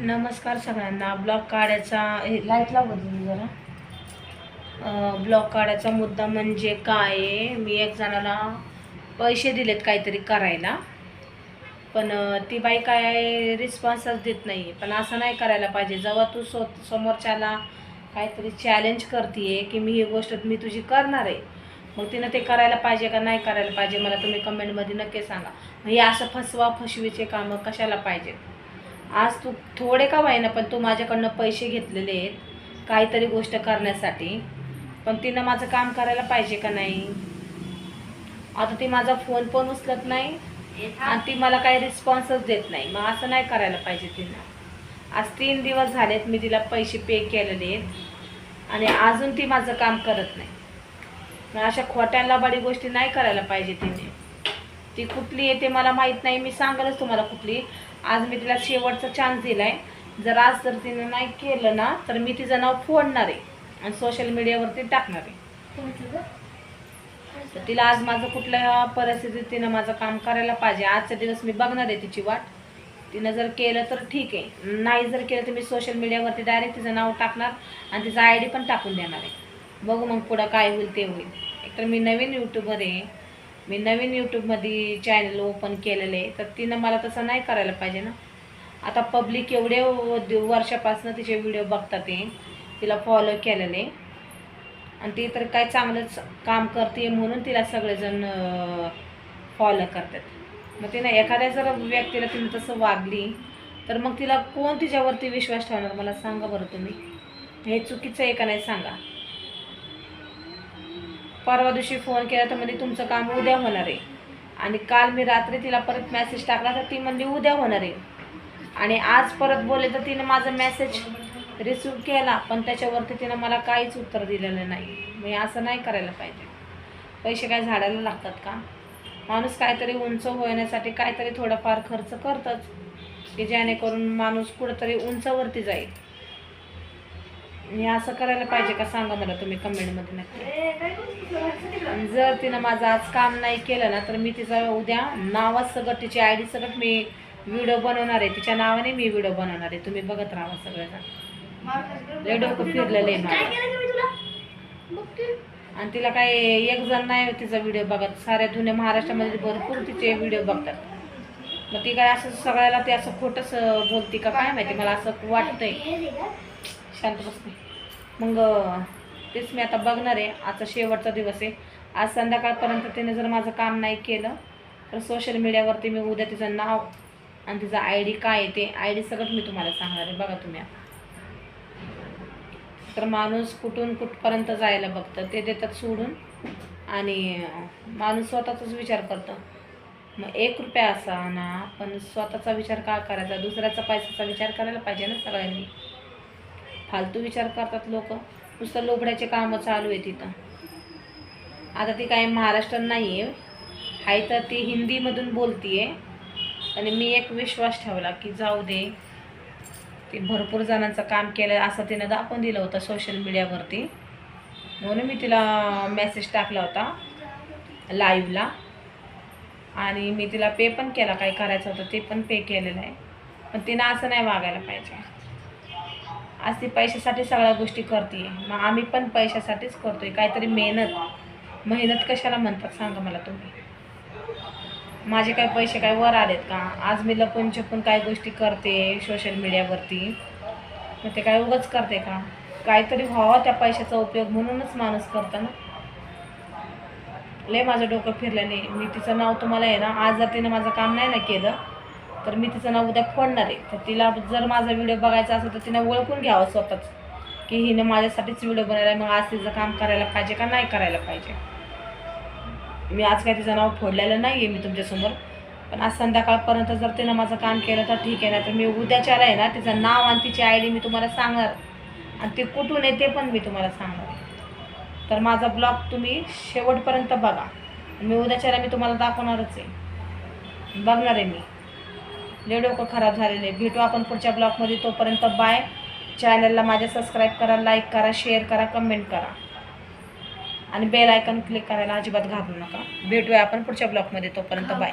नमस्कार सगळ्यांना. ब्लॉक काढायचा हे लाइट लावत जरा. ब्लॉक काढायचा मुद्दा म्हणजे काय आहे? मी एक जणाला पैसे दिलेत काहीतरी करायला. पण ती बाई काय रिस्पॉन्सच देत नाही पण असं नाही करायला पाहिजे. जेव्हा तू सो समोरच्याला काहीतरी चॅलेंज करते की मी ही गोष्ट मी तुझी करणार आहे मग तिनं ते करायला पाहिजे का नाही करायला पाहिजे? मला तुम्ही कमेंटमध्ये नक्की सांगा. मग हे असं फसवा फसवीचे कामं कशाला पाहिजेत? आज तू थोडे का ना पण तू माझ्याकडनं पैसे घेतलेले आहेत काहीतरी गोष्ट करण्यासाठी. पण तिनं माझं काम करायला पाहिजे का नाही? आता ती माझा फोन पण उचलत नाही आणि ती मला काही रिस्पॉन्सच देत नाही. मग असं नाही करायला पाहिजे तिनं आज तीन दिवस झालेत मी तिला पैसे पे केलेले आहेत आणि अजून ती माझं काम करत नाही. मग अशा खोट्या बडी गोष्टी नाही करायला पाहिजे तिने. ती कुठली आहे ते मला माहीत नाही. मी सांगेलच तुम्हाला कुठली. आज मी तिला शेवटचा चान्स दिला आहे जर आज जर तिनं नाही केलं ना तर मी तिचं नाव फोडणार आहे आणि सोशल मीडियावरती टाकणार आहे. तर तिला आज माझं कुठल्या परिस्थितीत तिनं माझं काम करायला पाहिजे? आजचा दिवस मी बघणार आहे तिची वाट. तिनं जर केलं तर ठीक आहे. नाही जर केलं तर मी सोशल मीडियावरती डायरेक्ट तिचं नाव टाकणार आणि तिचा आय डी पण टाकून देणार आहे. बघू मग पुढं काय होईल ते होईल. एकतर मी नवीन यूट्यूबर आहे. मी नवीन यूट्यूबमध्ये चॅनल ओपन केलेलं आहे तर तिनं मला तसं नाही करायला पाहिजे ना. आता पब्लिक एवढे वर्षापासून तिचे व्हिडिओ बघतात ते तिला फॉलो केलेले आणि ती तर काय चांगलंच काम करते म्हणून तिला सगळेजण फॉलो करतात. मग तिनं एखाद्या जर व्यक्तीला तिने तसं वागली तर मग तिला कोण तिच्यावरती विश्वास ठेवणार? मला सांगा बरं तुम्ही. हे चुकीचं आहे का नाही सांगा. परवा दिवशी फोन केला तर म्हणजे तुमचं काम उद्या होणार आहे. आणि काल मी रात्री तिला परत मेसेज टाकला तर ती म्हणली उद्या होणार आहे. आणि आज परत बोलले तर तिने माझा मेसेज रिसिव्ह केला पण त्याच्यावरती तिनं मला काहीच उत्तर दिलेलं नाही. मी असं नाही करायला पाहिजे. पैसे काय झाडायला लागतात का? माणूस काहीतरी उंच होण्यासाठी काहीतरी थोडाफार खर्च करतच की जेणेकरून माणूस कुठंतरी उंचावरती जाईल. मी असं करायला पाहिजे का सांगा मला तुम्ही कमेंटमध्ये नक्की. आणि जर तिनं माझं आज काम नाही केलं ना तर मी तिचा उद्या नावात सगळं तिची आय डी सगळं मी व्हिडिओ बनवणार आहे. तिच्या नावाने मी व्हिडिओ बनवणार आहे. तुम्ही बघत राहा सगळ्यांना लय डोकं फिरलेलं आहे मला आणि तिला काय एक जण नाही तिचा व्हिडिओ बघत. साऱ्या जुन्या महाराष्ट्रामध्ये भरपूर तिचे व्हिडिओ बघतात. मग ती काय असं सगळ्याला ते असं खोटंच बोलती का काय माहिती? मला असं वाटतंय. शांत बसते. मग तेच मी आता बघणार आहे. आजचा शेवटचा दिवस आहे. आज संध्याकाळपर्यंत तिने जर माझं काम नाही केलं तर सोशल मीडियावरती मी उद्या तिचं नाव आणि तिचं आय डी काय आहे ते आय डी सगळं मी तुम्हाला सांगणार आहे. बघा तुम्ही आता. तर माणूस कुठून कुठपर्यंत जायला बघतं ते देतात सोडून. आणि माणूस स्वतःचाच विचार करतं. मग एक रुपया असा ना पण स्वतःचा विचार का करायचा? दुसऱ्याचा पैशाचा विचार करायला पाहिजे ना सगळ्यांनी. फालतू विचार करतात लोक. नुसतं लोबड्याचे कामं चालू आहे तिथं आता ती काय महाराष्ट्रात नाही आहे आहे तर ती हिंदीमधून बोलती आहे आणि मी एक विश्वास ठेवला की जाऊ दे. ते भरपूर जणांचं काम केलं असं तिनं दाखवून दिलं होतं सोशल मीडियावरती म्हणून मी तिला मेसेज टाकला होता लाईव्हला आणि मी तिला पे पण केला काय करायचं होतं ते पण पे केलेलं आहे. पण तिनं असं नाही वागायला पाहिजे. आज ती पैशासाठी सगळ्या गोष्टी करते मग आम्ही पण पैशासाठीच करतोय. काहीतरी मेहनत. मेहनत कशाला म्हणतात? सांगा मला तुम्ही. माझे काय पैसे काय वर आलेत का? आज मी लपून छपून काय गोष्टी करते सोशल मीडियावरती मग ते काय उगाच करते का? काहीतरी व्हावा त्या पैशाचा उपयोग म्हणूनच माणूस करतं ना. लय माझं डोकं फिरलं नाही मी तिचं नाव तुम्हाला आहे ना आज जर तिनं माझं काम नाही ना केलं तर मी तिचं नाव उद्या फोडणार आहे. तर तिला जर माझा व्हिडिओ बघायचा असेल तर तिनं ओळखून घ्यावं स्वतःच की हिनं माझ्यासाठीच व्हिडिओ बनवला मग आज तिचं काम करायला पाहिजे का नाही करायला पाहिजे? मी आज काय तिचं नाव फोडलेलं नाही आहे मी तुमच्यासमोर. पण आज संध्याकाळपर्यंत जर तिनं माझं काम केलं तर ठीक आहे. ना तर मी उद्याच्याला आहे ना तिचं नाव आणि तिची आय डी मी तुम्हाला सांगणार. आणि ते कुठून आहे ते पण मी तुम्हाला सांगणार. तर माझा ब्लॉग तुम्ही शेवटपर्यंत बघा. मी उद्याच्याला मी तुम्हाला दाखवणारच आहे. बघणार आहे मी. लय डोकं खराब झालेले भेटू आपण पुढच्या ब्लॉगमध्ये. तोपर्यंत बाय चॅनलला माझ्या सबस्क्राईब करा लाईक करा शेअर करा कमेंट करा. आणि बेल आयकन क्लिक करायला अजिबात घाबरू नका. भेटूया आपण पुढच्या ब्लॉगमध्ये. तोपर्यंत बाय